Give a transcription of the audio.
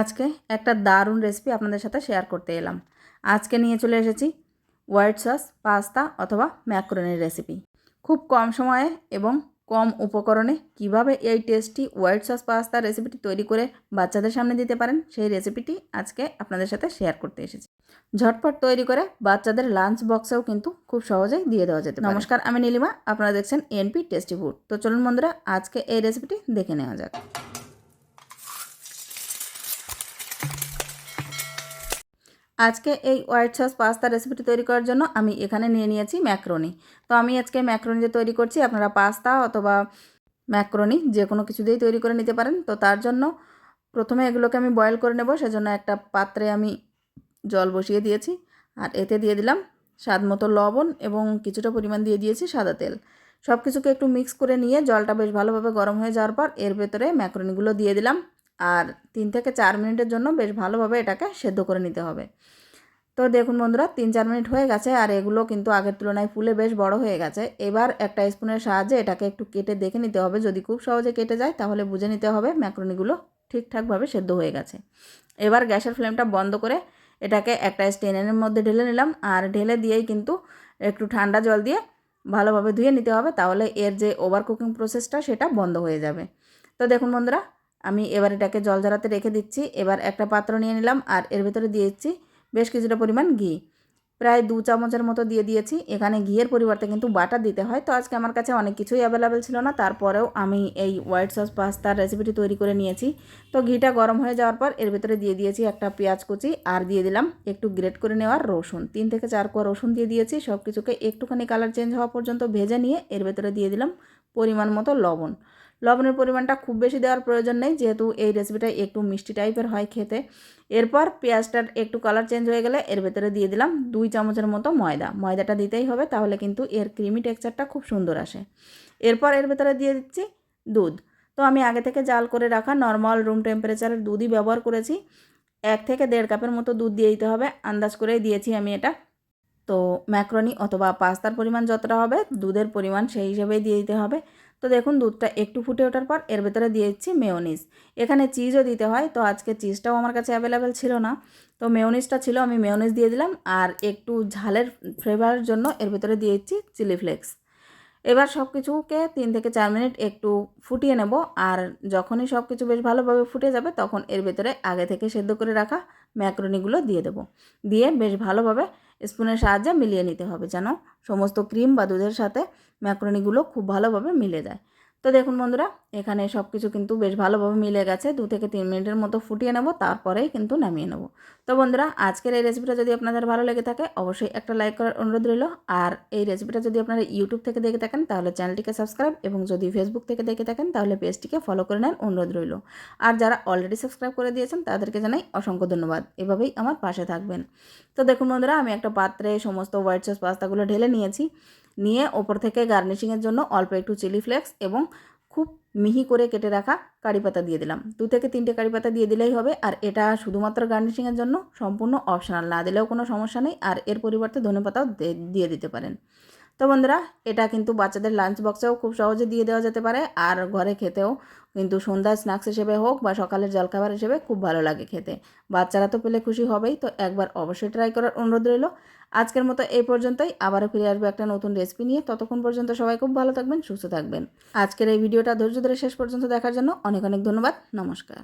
আজকে একটা দারুণ রেসিপি আপনাদের সাথে শেয়ার করতে এলাম। আজকে নিয়ে চলে এসেছি হোয়াইট সস পাস্তা অথবা ম্যাক্রোনির রেসিপি খুব কম সময়ে এবং কম উপকরণে কীভাবে এই টেস্টি হোয়াইট সস পাস্তা রেসিপিটি তৈরি করে বাচ্চাদের সামনে দিতে পারেন, সেই রেসিপিটি আজকে আপনাদের সাথে শেয়ার করতে এসেছি। ঝটপট তৈরি করে বাচ্চাদের লাঞ্চ বক্সেও কিন্তু খুব সহজেই দিয়ে দেওয়া যেতে নমস্কার, আমি নীলিমা, আপনারা দেখছেন এনপি টেস্টি ফুড তো চলুন বন্ধুরা, আজকে এই রেসিপিটি দেখে নেওয়া যাক। আজকে এই হোয়াইট সস পাস্তা রেসিপিটি তৈরি করার জন্য আমি এখানে নিয়ে নিয়েছি ম্যাক্রোনি তো আমি আজকে ম্যাক্রোনি যে তৈরি করছি, আপনারা পাস্তা অথবা ম্যাক্রোনি যে কোনো কিছু দিয়েই তৈরি করে নিতে পারেন। তো তার জন্য প্রথমে এগুলোকে আমি বয়েল করে নেব, সেজন্য একটা পাত্রে আমি জল বসিয়ে দিয়েছি। আর এতে দিয়ে দিলাম স্বাদ মতো লবণ এবং কিছুটা পরিমাণ দিয়ে দিয়েছি সাদা তেল। সব কিছুকে একটু মিক্স করে নিয়ে জলটা বেশ ভালোভাবে গরম হয়ে যাওয়ার পর এর ভেতরে ম্যাক্রোনিগুলো দিয়ে দিলাম। আর তিন থেকে চার মিনিটের জন্য বেশ ভালোভাবে এটাকে সেদ্ধ করে নিতে হবে। তো দেখুন বন্ধুরা, তিন চার মিনিট হয়ে গেছে আর এগুলো কিন্তু আগের তুলনায় ফুলে বেশ বড় হয়ে গেছে। এবার একটা স্পুনের সাহায্যে এটাকে একটু কেটে দেখে নিতে হবে। যদি খুব সহজে কেটে যায় তাহলে বুঝে নিতে হবে ম্যাক্রোনিগুলো ঠিকঠাকভাবে সেদ্ধ হয়ে গেছে। এবার গ্যাসের ফ্লেমটা বন্ধ করে এটাকে একটা স্টেনের মধ্যে ঢেলে নিলাম আর ঢেলে দিয়েই কিন্তু একটু ঠান্ডা জল দিয়ে ভালোভাবে ধুয়ে নিতে হবে তাহলে এর যে ওভার কুকিং প্রসেসটা সেটা বন্ধ হয়ে যাবে। তো দেখুন বন্ধুরা আমি এবার এটাকে জল ঝরাতে রেখে দিচ্ছি। এবার একটা পাত্র নিয়ে নিলাম আর এর ভেতরে দিয়ে দিচ্ছি বেশ কিছুটা পরিমাণ ঘি। প্রায় দু চামচের মতো দিয়ে দিয়েছি। এখানে ঘিয়ের পরিবর্তে কিন্তু বাটার দিতে হয়। তো আজকে আমার কাছে অনেক কিছুই অ্যাভেলেবেল ছিল না। তারপরেও আমি এই হোয়াইট সস পাস্তার রেসিপিটি তৈরি করে নিয়েছি। তো ঘিটা গরম হয়ে যাওয়ার পর এর ভেতরে দিয়ে দিয়েছি একটা পেঁয়াজ কুচি আর দিয়ে দিলাম একটু গ্রেট করে নেওয়ার রসুন। তিন থেকে চার কোয়া রসুন দিয়ে দিয়েছি। সব কিছুকে একটুখানি কালার চেঞ্জ হওয়া পর্যন্ত ভেজে নিয়ে এর ভেতরে দিয়ে দিলাম পরিমাণ মতো লবণ। লবণের পরিমাণটা খুব বেশি দেওয়ার প্রয়োজন নেই, যেহেতু এই রেসিপিটা একটু মিষ্টি টাইপের হয় খেতে। এরপর পেঁয়াজটার একটু কালার চেঞ্জ হয়ে গেলে এর ভেতরে দিয়ে দিলাম দুই চামচের মতো ময়দা। ময়দাটা দিতেই হবে, তাহলে কিন্তু এর ক্রিমি টেক্সচারটা খুব সুন্দর আসে। এরপর এর ভেতরে দিয়ে দিচ্ছি দুধ। তো আমি আগে থেকে জাল করে রাখা নর্মাল রুম টেম্পারেচারের দুধই ব্যবহার করেছি। এক থেকে দেড় কাপের মতো দুধ দিয়ে দিতে হবে, আন্দাজ করেই দিয়েছি আমি এটা। তো ম্যাক্রনি অথবা পাস্তার পরিমাণ যতটা হবে, দুধের পরিমাণ সেই হিসেবেই দিয়ে দিতে হবে। তো দেখুন দুধটা একটু ফুটে ওঠার পর এর ভেতরে দিয়ে দিচ্ছি মেয়োনিজ। এখানে চিজও দিতে হয়, তো আজকে চিজটাও আমার কাছে অ্যাভেলেবেল ছিল না। তো মেয়োনিজটা ছিল, আমি মেয়োনিজ দিয়ে দিলাম, আর একটু ঝালের ফ্লেভারের জন্য এর ভেতরে দিয়ে দিচ্ছি চিলি ফ্লেক্স এবার সব কিছুকে তিন থেকে চার মিনিট একটু ফুটিয়ে নেব আর যখনই সব কিছু বেশ ভালোভাবে ফুটে যাবে তখন এর ভেতরে আগে থেকে সেদ্ধ করে রাখা ম্যাক্রোনিগুলো দিয়ে দেব। দিয়ে বেশ ভালোভাবে স্পুনের সাহায্যে মিলিয়ে নিতে হবে যেন সমস্ত ক্রিম বা দুধের সাথে ম্যাক্রোনিগুলো খুব ভালোভাবে মিলে যায়। তো দেখুন বন্ধুরা, এখানে সব কিছু কিন্তু বেশ ভালোভাবে মিলে গেছে। দু থেকে তিন মিনিটের মতো ফুটিয়ে নেব, তারপরেই কিন্তু নামিয়ে নেব। তো বন্ধুরা, আজকের এই রেসিপিটা যদি আপনাদের ভালো লেগে থাকে, অবশ্যই একটা লাইক করার অনুরোধ রইল। আর এই রেসিপিটা যদি আপনারা ইউটিউব থেকে দেখে থাকেন, তাহলে চ্যানেলটিকে সাবস্ক্রাইব এবং যদি ফেসবুক থেকে দেখে থাকেন, তাহলে পেজটিকে ফলো করে নেন অনুরোধ রইল। আর যারা অলরেডি সাবস্ক্রাইব করে দিয়েছেন, তাদেরকে জানাই অসংখ্য ধন্যবাদ। এভাবেই আমার পাশে থাকবেন। তো দেখুন বন্ধুরা, আমি একটা পাত্রে সমস্ত হোয়াইট সস পাস্তাগুলো ঢেলে নিয়েছি। নিয়ে ওপর থেকে গার্নিশিংয়ের জন্য অল্প একটু চিলি ফ্লেক্স এবং খুব মিহি করে কেটে রাখা কারি পাতা দিয়ে দিলাম। দু থেকে তিনটে কারি পাতা দিয়ে দিলেই হবে। আর এটা শুধুমাত্র গার্নিশিংয়ের জন্য সম্পূর্ণ অপশনাল, না দিলেও কোনো সমস্যা নেই। আর এর পরিবর্তে ধনে পাতাও দিয়ে দিতে পারেন। তো বন্ধুরা, এটা কিন্তু বাচ্চাদের লাঞ্চ বক্সেও খুব সহজে দিয়ে দেওয়া যেতে পারে। আর ঘরে খেতেও কিন্তু সন্ধ্যার স্ন্যাক্স হিসেবে হোক বা সকালের জলখাবার হিসেবে খুব ভালো লাগে খেতে। বাচ্চারা তো পেলে খুশি হবেই, তো একবার অবশ্যই ট্রাই করার অনুরোধ রইল। আজকের মতো এই পর্যন্তই, আবারও ফিরে আসব একটা নতুন রেসিপি নিয়ে। ততক্ষণ পর্যন্ত সবাই খুব ভালো থাকবেন, সুস্থ থাকবেন। আজকের এই ভিডিওটা ধৈর্য ধরে শেষ পর্যন্ত দেখার জন্য অনেক অনেক ধন্যবাদ, নমস্কার।